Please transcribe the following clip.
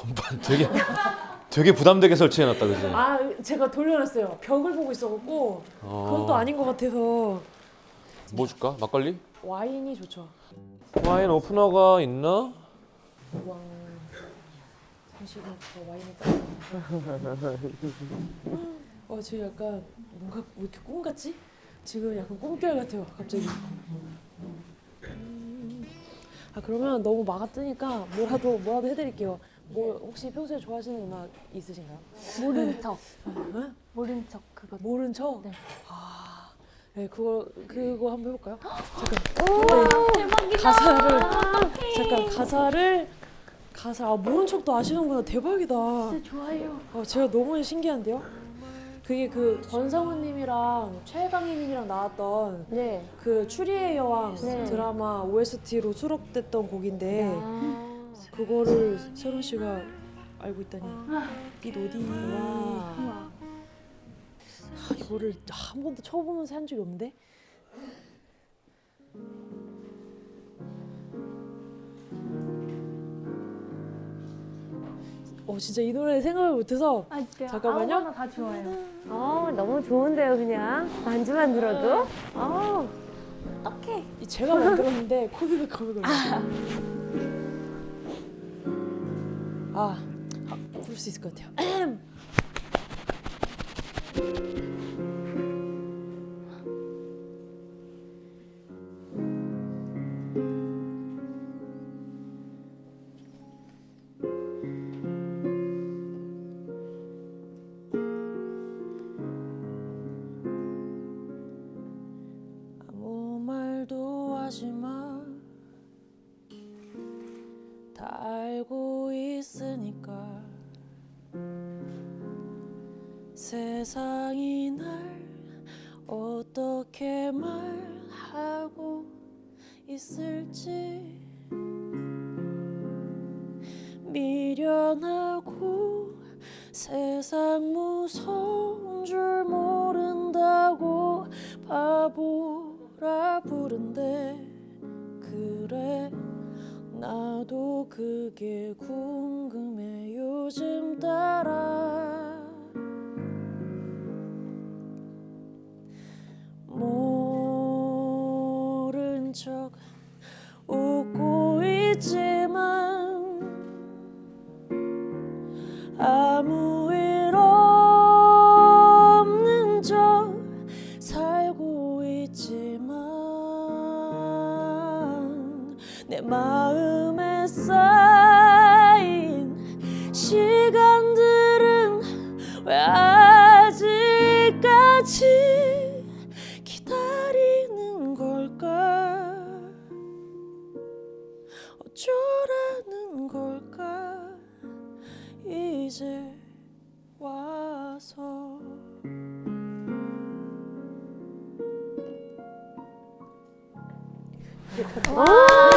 건반 되게 되게 부담되게 설치해놨다 그지? 아 제가 돌려놨어요. 벽을 보고 있어갖고 그건 또 아닌 것 같아서 뭐 줄까? 막걸리? 와인이 좋죠. 와인 오프너가 있나? 왕 잠시만 저 와인을 따. 어 지금 약간 뭔가 왜 이렇게 꿈 같지? 지금 약간 꿈결 같아요 갑자기. 음. 아 그러면 너무 막아 뜨니까 뭐라도 뭐라도 해드릴게요. 뭐 혹시 평소에 좋아하시는 음악 있으신가요? 모른 척. 어? 모른 척 그거. 모른 척. 네. 아, 네 그거 그거 한번 해볼까요? 우와 네. 대박이다. 가사를 잠깐 가사를 가사 아 모른 척도 아시는구나 대박이다. 진짜 좋아요. 어, 제가 너무 신기한데요. 그게 그 권상우님이랑 최강희님이랑 나왔던 네. 그 추리의 여왕 네. 드라마 OST로 수록됐던 곡인데 아. 그거를 세론 씨가 알고 있다니 이 노디. 아, 이거를 한 번도 쳐보면서 한 적이 없는데 어 진짜 이 노래 생각을 못해서 아, 잠깐만요. 아무거나 다 좋아요. 어 너무 좋은데요 그냥 반주만 들어도. 어 어떡해. 이 제가 만들었는데 코드가 거기 걸려. 아, 아, 부를 수 있을 것 같아요. 알고 있으니까 세상이 날 어떻게 말하고 있을지 미련하고 세상 무서운 줄 모른다고 바보라 부른데 그래 나도 그게 궁금해. 요즘 따라 모른 척 웃고 있지만 아무 일 내 마음에 쌓인 시간들은 왜 아직까지 기다리는 걸까? 어쩌라는 걸까? 이제 와서. 와